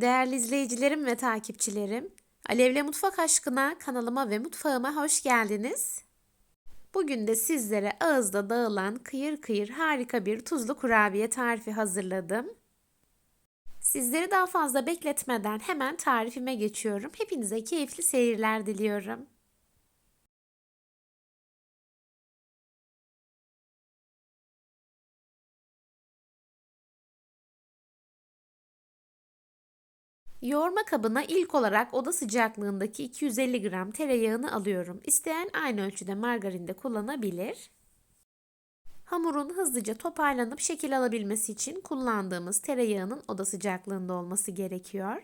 Değerli izleyicilerim ve takipçilerim, Alevle Mutfak Aşkına kanalıma ve mutfağıma hoş geldiniz. Bugün de sizlere ağızda dağılan kıyır kıyır harika bir tuzlu kurabiye tarifi hazırladım. Sizleri daha fazla bekletmeden hemen tarifime geçiyorum. Hepinize keyifli seyirler diliyorum. Yoğurma kabına ilk olarak oda sıcaklığındaki 250 gram tereyağını alıyorum. İsteyen aynı ölçüde margarin de kullanabilir. Hamurun hızlıca toparlanıp şekil alabilmesi için kullandığımız tereyağının oda sıcaklığında olması gerekiyor.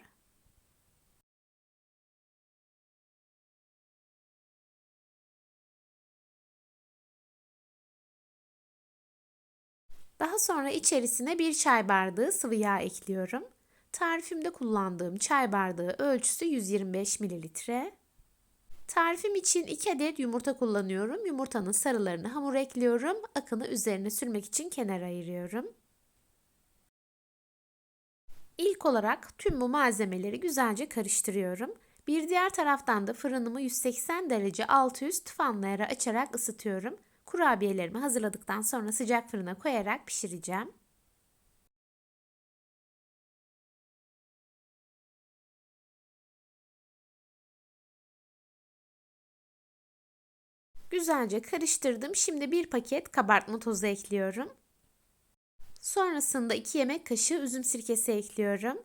Daha sonra içerisine bir çay bardağı sıvı yağ ekliyorum. Tarifimde kullandığım çay bardağı ölçüsü 125 mililitre. Tarifim için 2 adet yumurta kullanıyorum. Yumurtanın sarılarını hamur ekliyorum. Akını üzerine sürmek için kenara ayırıyorum. İlk olarak tüm bu malzemeleri güzelce karıştırıyorum. Bir diğer taraftan da fırınımı 180 derece altı üst fanlara açarak ısıtıyorum. Kurabiyelerimi hazırladıktan sonra sıcak fırına koyarak pişireceğim. Güzelce karıştırdım. Şimdi bir paket kabartma tozu ekliyorum. Sonrasında 2 yemek kaşığı üzüm sirkesi ekliyorum.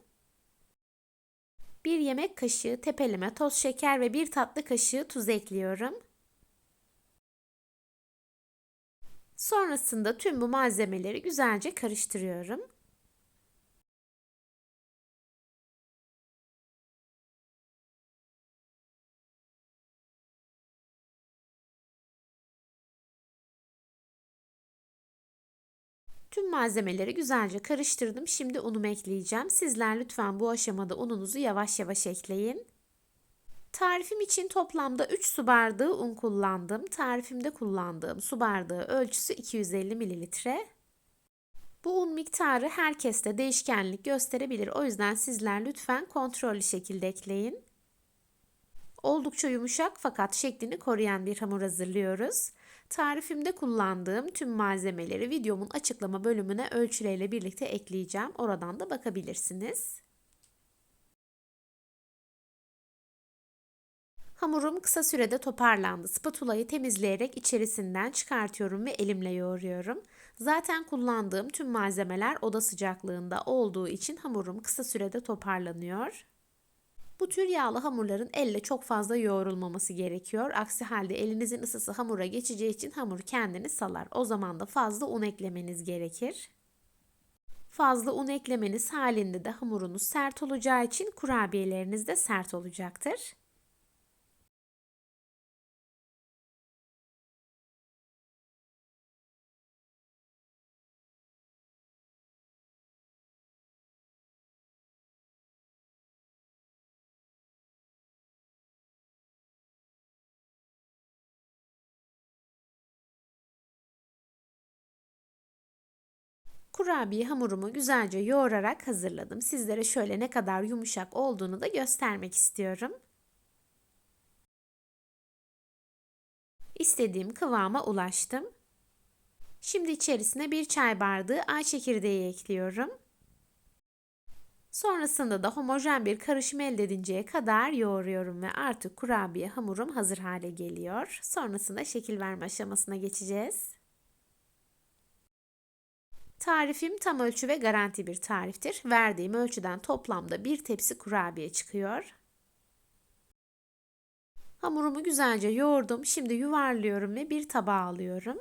1 yemek kaşığı tepeleme toz şeker ve 1 tatlı kaşığı tuz ekliyorum. Sonrasında tüm bu malzemeleri güzelce karıştırıyorum. Tüm malzemeleri güzelce karıştırdım. Şimdi unumu ekleyeceğim. Sizler lütfen bu aşamada ununuzu yavaş yavaş ekleyin. Tarifim için toplamda 3 su bardağı un kullandım. Tarifimde kullandığım su bardağı ölçüsü 250 mililitre. Bu un miktarı herkeste değişkenlik gösterebilir. O yüzden sizler lütfen kontrollü şekilde ekleyin. Oldukça yumuşak fakat şeklini koruyan bir hamur hazırlıyoruz. Tarifimde kullandığım tüm malzemeleri videomun açıklama bölümüne ölçüleriyle birlikte ekleyeceğim. Oradan da bakabilirsiniz. Hamurum kısa sürede toparlandı. Spatulayı temizleyerek içerisinden çıkartıyorum ve elimle yoğuruyorum. Zaten kullandığım tüm malzemeler oda sıcaklığında olduğu için hamurum kısa sürede toparlanıyor. Bu tür yağlı hamurların elle çok fazla yoğrulmaması gerekiyor. Aksi halde elinizin ısısı hamura geçeceği için hamur kendini salar. O zaman da fazla un eklemeniz gerekir. Fazla un eklemeniz halinde de hamurunuz sert olacağı için kurabiyeleriniz de sert olacaktır. Kurabiye hamurumu güzelce yoğurarak hazırladım. Sizlere şöyle ne kadar yumuşak olduğunu da göstermek istiyorum. İstediğim kıvama ulaştım. Şimdi içerisine bir çay bardağı ay çekirdeği ekliyorum. Sonrasında da homojen bir karışım elde edinceye kadar yoğuruyorum ve artık kurabiye hamurum hazır hale geliyor. Sonrasında şekil verme aşamasına geçeceğiz. Tarifim tam ölçü ve garanti bir tariftir. Verdiğim ölçüden toplamda bir tepsi kurabiye çıkıyor. Hamurumu güzelce yoğurdum. Şimdi yuvarlıyorum ve bir tabağa alıyorum.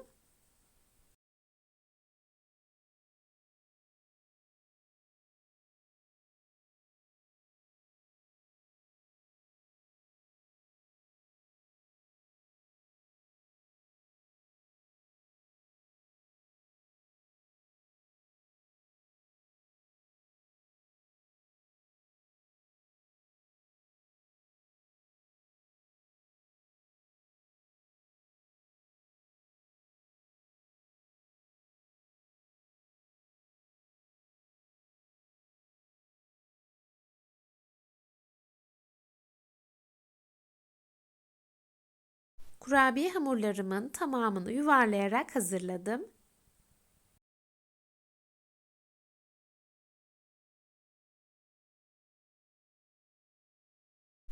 Kurabiye hamurlarımın tamamını yuvarlayarak hazırladım.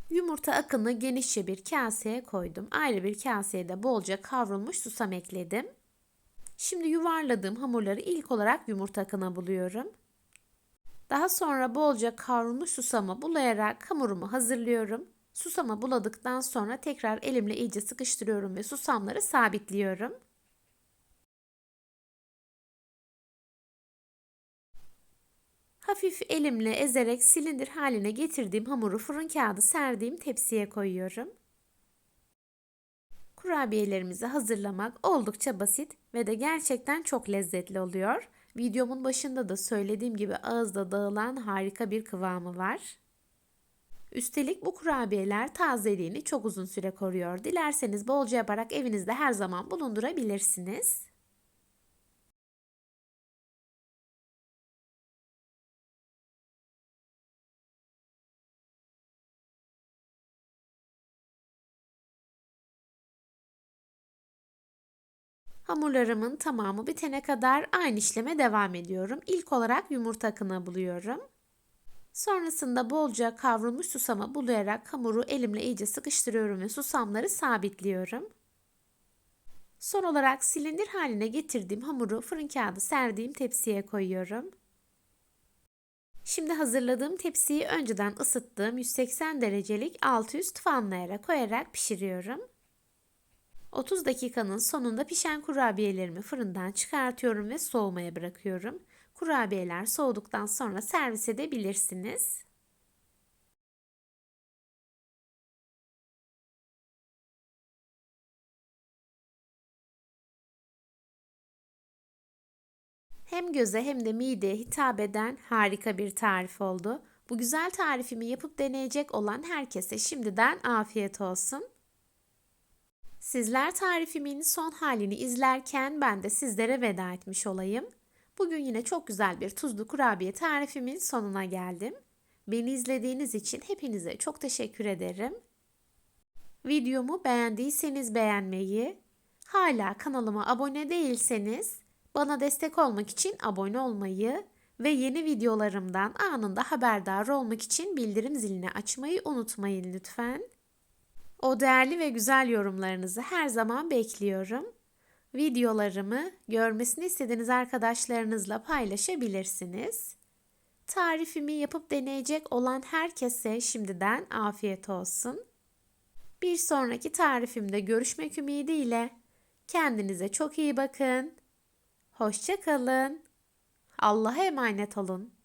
Yumurta akını genişçe bir kaseye koydum. Ayrı bir kaseye de bolca kavrulmuş susam ekledim. Şimdi yuvarladığım hamurları ilk olarak yumurta akına buluyorum. Daha sonra bolca kavrulmuş susamı bulayarak hamurumu hazırlıyorum. Susama buladıktan sonra tekrar elimle iyice sıkıştırıyorum ve susamları sabitliyorum. Hafif elimle ezerek silindir haline getirdiğim hamuru fırın kağıdı serdiğim tepsiye koyuyorum. Kurabiyelerimizi hazırlamak oldukça basit ve de gerçekten çok lezzetli oluyor. Videomun başında da söylediğim gibi ağızda dağılan harika bir kıvamı var. Üstelik bu kurabiyeler tazeliğini çok uzun süre koruyor. Dilerseniz bolca yaparak evinizde her zaman bulundurabilirsiniz. Hamurlarımın tamamı bitene kadar aynı işleme devam ediyorum. İlk olarak yumurta akını buluyorum. Sonrasında bolca kavrulmuş susama bulayarak hamuru elimle iyice sıkıştırıyorum ve susamları sabitliyorum. Son olarak silindir haline getirdiğim hamuru fırın kağıdı serdiğim tepsiye koyuyorum. Şimdi hazırladığım tepsiyi önceden ısıttığım 180 derecelik altı üst fanlayara koyarak pişiriyorum. 30 dakikanın sonunda pişen kurabiyelerimi fırından çıkartıyorum ve soğumaya bırakıyorum. Kurabiyeler soğuduktan sonra servis edebilirsiniz. Hem göze hem de mideye hitap eden harika bir tarif oldu. Bu güzel tarifimi yapıp deneyecek olan herkese şimdiden afiyet olsun. Sizler tarifimin son halini izlerken ben de sizlere veda etmiş olayım. Bugün yine çok güzel bir tuzlu kurabiye tarifimin sonuna geldim. Beni izlediğiniz için hepinize çok teşekkür ederim. Videomu beğendiyseniz beğenmeyi, hala kanalıma abone değilseniz bana destek olmak için abone olmayı ve yeni videolarımdan anında haberdar olmak için bildirim zilini açmayı unutmayın lütfen. O değerli ve güzel yorumlarınızı her zaman bekliyorum. Videolarımı görmesini istediğiniz arkadaşlarınızla paylaşabilirsiniz. Tarifimi yapıp deneyecek olan herkese şimdiden afiyet olsun. Bir sonraki tarifimde görüşmek ümidiyle kendinize çok iyi bakın. Hoşça kalın. Allah'a emanet olun.